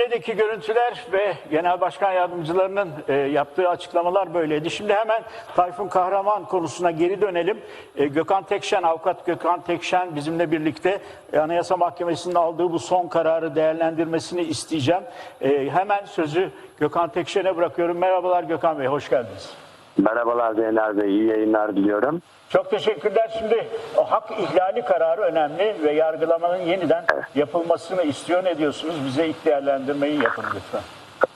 Türkiye'deki görüntüler ve Genel Başkan Yardımcılarının e, yaptığı açıklamalar böyleydi. Şimdi hemen Tayfun Kahraman konusuna geri dönelim. E, Gökhan Tekşen, avukat Gökhan Tekşen bizimle birlikte e, Anayasa Mahkemesi'nin aldığı bu son kararı değerlendirmesini isteyeceğim. E, hemen sözü Gökhan Tekşen'e bırakıyorum. Merhabalar Gökhan Bey, hoş geldiniz. Merhabalar Zeynel Bey, iyi yayınlar diliyorum. Çok teşekkürler. Şimdi o hak ihlali kararı önemli ve yargılamanın yeniden yapılmasını istiyor. Ne diyorsunuz? Bize ilk değerlendirmeyi yapın lütfen.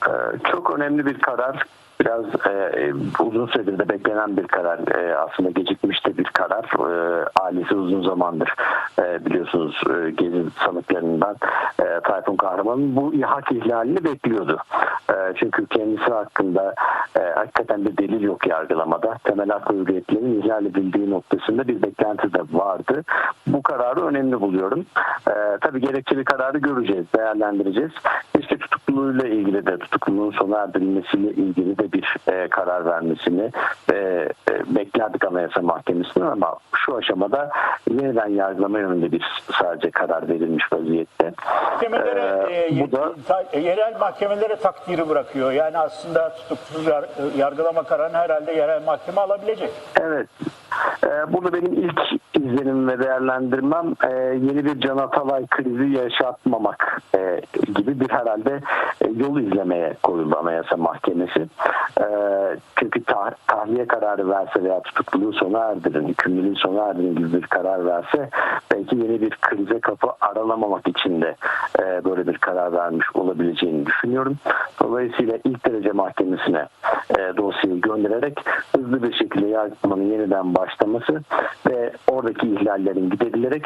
Ee, çok önemli bir karar. Biraz e, uzun süredir de beklenen bir karar. E, aslında gecikmiş de bir karar. E, ailesi uzun zamandır e, biliyorsunuz e, gezi sanıklarından e, Tayfun Kahraman'ın bu hak ihlalini bekliyordu. E, çünkü kendisi hakkında e, hakikaten bir delil yok yargılamada. Temel hak ve hürriyetlerin ihlal edildiği noktasında bir beklenti de vardı. Bu kararı önemli buluyorum. E, tabii gerekçeli kararı göreceğiz, değerlendireceğiz. İşte tutukluluğuyla ilgili de tutukluluğun sona erdirilmesiyle ilgili de bir e, karar vermesini e, e, beklerdik Anayasa Mahkemesi'nin ama şu aşamada yeniden yargılama yönünde bir sadece karar verilmiş vaziyette. Mahkemelere, Ee, e, bu da ta- e, yerel mahkemelere takdiri bırakıyor. Yani aslında tutuksuz yar- e, yargılama kararını herhalde yerel mahkeme alabilecek. Evet. Ee, burada benim ilk izlenim ve değerlendirmem e, yeni bir Can Atalay krizi yaşatmamak e, gibi bir herhalde e, yol izlemeye koyuldu Anayasa Mahkemesi. E, çünkü tah- tahliye kararı verse veya tutukluluğu sona erdirin, hükümlülüğü sona erdirin gibi bir karar verse belki yeni bir krize kapı aralamamak için de e, böyle bir karar vermiş olabileceğini düşünüyorum. Dolayısıyla ilk derece mahkemesine e, dosyayı göndererek hızlı bir şekilde yargılamanın yeniden başlaması ve oradaki ihlallerin giderilerek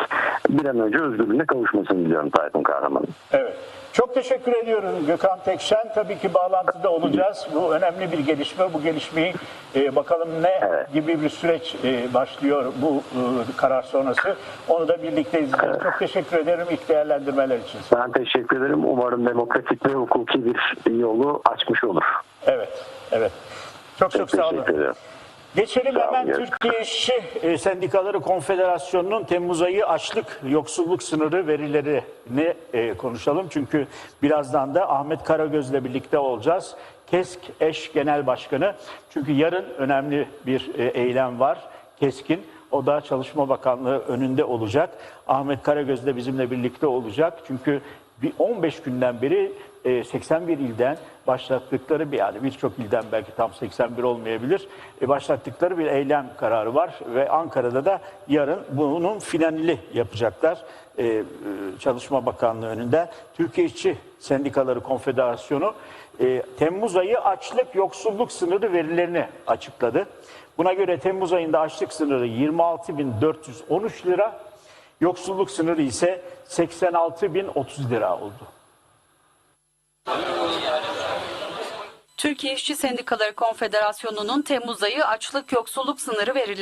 bir an önce özgürlüğüne kavuşmasını diliyorum Tayfun Kahraman'ın. Evet. Çok teşekkür ediyorum Gökhan Tekşen. Tabii ki bağlantıda olacağız. Bu önemli bir gelişme. Bu gelişmeyi e, bakalım ne Evet. gibi bir süreç e, başlıyor bu e, karar sonrası. Onu da birlikte izleyeceğiz. Çok teşekkür ederim ilk değerlendirmeler için. Ben teşekkür ederim. Umarım demokratik ve hukuki bir yolu açmış olur. Evet, evet. Çok çok, Çok sağ olun. teşekkür ederim. Geçelim Sağ hemen. Türkiye İşçi e, Sendikaları Konfederasyonu'nun Temmuz ayı açlık, yoksulluk sınırı verilerini e, konuşalım. Çünkü birazdan da Ahmet Karagöz'le birlikte olacağız. KESK eş genel başkanı. Çünkü yarın önemli bir e, eylem var. KESK'in. O da Çalışma Bakanlığı önünde olacak. Ahmet Karagöz de bizimle birlikte olacak. Çünkü bir 15 günden beri e, 81 ilden başlattıkları bir yani birçok ilden belki tam 81 olmayabilir e, başlattıkları bir eylem kararı var ve Ankara'da da yarın bunun finalini yapacaklar e, e, Çalışma Bakanlığı önünde. Türkiye İşçi Sendikaları Konfederasyonu e, Temmuz ayı açlık yoksulluk sınırı verilerini açıkladı. Buna göre Temmuz ayında açlık sınırı 26.413 lira, yoksulluk sınırı ise 86.030 lira oldu. Türkiye İşçi Sendikaları Konfederasyonu'nun Temmuz ayı açlık yoksulluk sınırı verileri